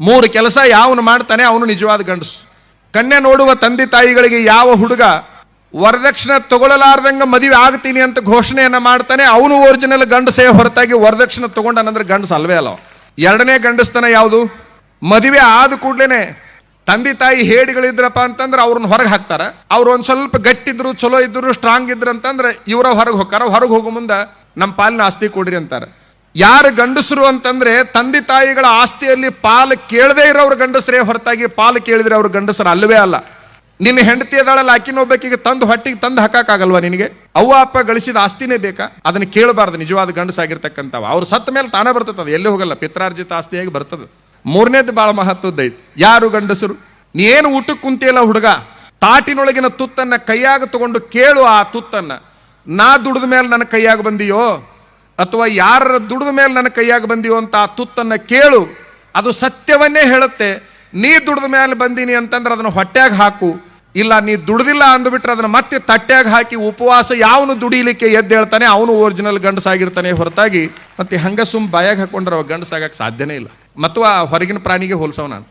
ಮೂರು ಕೆಲಸ ಯಾವನು ಮಾಡ್ತಾನೆ ಅವನು ನಿಜವಾದ ಗಂಡಸು. ಕನ್ಯೆ ನೋಡುವ ತಂದೆ ತಾಯಿಗಳಿಗೆ ಯಾವ ಹುಡುಗ ವರದಕ್ಷಿಣೆ ತಗೊಳ್ಳಲಾರ್ದಂಗೆ ಮದುವೆ ಆಗ್ತೀನಿ ಅಂತ ಘೋಷಣೆಯನ್ನು ಮಾಡ್ತಾನೆ, ಅವನು ಒರಿಜಿನಲ್ ಗಂಡಸೇ ಹೊರತಾಗಿ ವರದಕ್ಷಿಣೆ ತಗೊಂಡನಂದ್ರೆ ಗಂಡಸ ಅಲ್ವೇ ಅಲ್ಲ. ಎರಡನೇ ಗಂಡಸ್ತನ ಯಾವುದು? ಮದುವೆ ಆದ ಕೂಡ್ಲೇನೆ ತಂದೆ ತಾಯಿ ಹೇಡಿಗಳಿದ್ರಪ್ಪ ಅಂತಂದ್ರೆ ಅವ್ರನ್ನ ಹೊರಗೆ ಹಾಕ್ತಾರೆ. ಅವ್ರು ಒಂದು ಸ್ವಲ್ಪ ಗಟ್ಟಿದ್ರು, ಚಲೋ ಇದ್ರು ಸ್ಟ್ರಾಂಗ್ ಇದ್ರು ಅಂತಂದ್ರೆ ಇವರ ಹೊರಗೆ ಹೋಗ್ತಾರೆ. ಹೊರಗೆ ಹೋಗೋ ಮುಂದೆ ನಮ್ಮ ಪಾಲಿನ ಆಸ್ತಿ ಕೊಡ್ರಿ ಅಂತಾರೆ. ಯಾರು ಗಂಡಸರು ಅಂತಂದ್ರೆ ತಂದೆ ತಾಯಿಗಳ ಆಸ್ತಿಯಲ್ಲಿ ಪಾಲು ಕೇಳದೇ ಇರೋರು ಗಂಡಸರೇ ಹೊರತಾಗಿ ಪಾಲು ಕೇಳಿದ್ರೆ ಅವ್ರ ಗಂಡಸರು ಅಲ್ಲವೇ ಅಲ್ಲ. ನಿನ್ನ ಹೆಂಡತಿ ಅದಾಳಲ್ಲ, ಆಕಿನ ಒಬ್ಬಾಕಿಗೆ ತಂದು ಹೊಟ್ಟಿಗೆ ತಂದು ಹಾಕಕ್ಕಾಗಲ್ವಾ ನಿನಗೆ? ಅವ್ವ, ಅಪ್ಪ ಗಳಿಸಿದ ಆಸ್ತಿನೇ ಬೇಕಾ? ಅದನ್ನ ಕೇಳಬಾರ್ದು, ನಿಜವಾದ ಗಂಡಸಾಗಿರ್ತಕ್ಕಂಥವು ಅವ್ರು ಸತ್ತ ಮೇಲೆ ತಾನೇ ಬರ್ತದೆ ಎಲ್ಲಿ ಹೋಗಲ್ಲ? ಪಿತ್ರಾರ್ಜಿತ ಆಸ್ತಿಯಾಗಿ ಬರ್ತದೆ? ಮೂರನೇದು ಬಹಳ ಮಹತ್ವದ್ದೈತಿ ಯಾರು ಗಂಡಸರು? ನೀ ಏನು ಊಟಕ್ಕೆ ಕುಂತಿಯಲ್ಲ ಹುಡುಗ? ತಾಟಿನೊಳಗಿನ ತುತ್ತನ್ನ ಕೈಯಾಗ ತಗೊಂಡು ಕೇಳು ಆ ತುತ್ತನ್ನ. ನಾ ದುಡಿದ ಮೇಲೆ ನನ್ನ ಕೈಯಾಗ ಬಂದಿಯೋ? ಅಥವಾ ಯಾರ ದುಡಿದ ಮೇಲೆ ನನ್ನ ಕೈಯಾಗಿ ಬಂದಿಯೋ ಅಂತ ಆ ತುತ್ತನ್ನು ಕೇಳು, ಅದು ಸತ್ಯವನ್ನೇ ಹೇಳುತ್ತೆ. ನೀ ದುಡಿದ ಮೇಲೆ ಬಂದೀನಿ ಅಂತಂದ್ರೆ ಅದನ್ನು ಹೊಟ್ಯಾಗ ಹಾಕು. ಇಲ್ಲ, ನೀ ದುಡ್ದಿಲ್ಲ ಅಂದ್ಬಿಟ್ರೆ ಅದನ್ನು ಮತ್ತೆ ತಟ್ಟ್ಯಾಗ ಹಾಕಿ ಉಪವಾಸ ಯಾವನು ದುಡಿಲಿಕ್ಕೆ ಎದ್ದು ಹೇಳ್ತಾನೆ, ಅವನು ಒರಿಜಿನಲ್ ಗಂಡಸಾಗಿರ್ತಾನೆ ಹೊರತಾಗಿ. ಮತ್ತೆ ಹಂಗ ಸುಮ್ಮ ಬಾಯಾಗ ಹಾಕೊಂಡ್ರೆ ಅವ ಗಂಡಸಾಗಕ್ಕೆ ಸಾಧ್ಯನೇ ಇಲ್ಲ. ಮತ್ತು ಆ ಹೊರಗಿನ ಪ್ರಾಣಿಗೆ ಹೋಲ್ಸವ್ ನಾನು.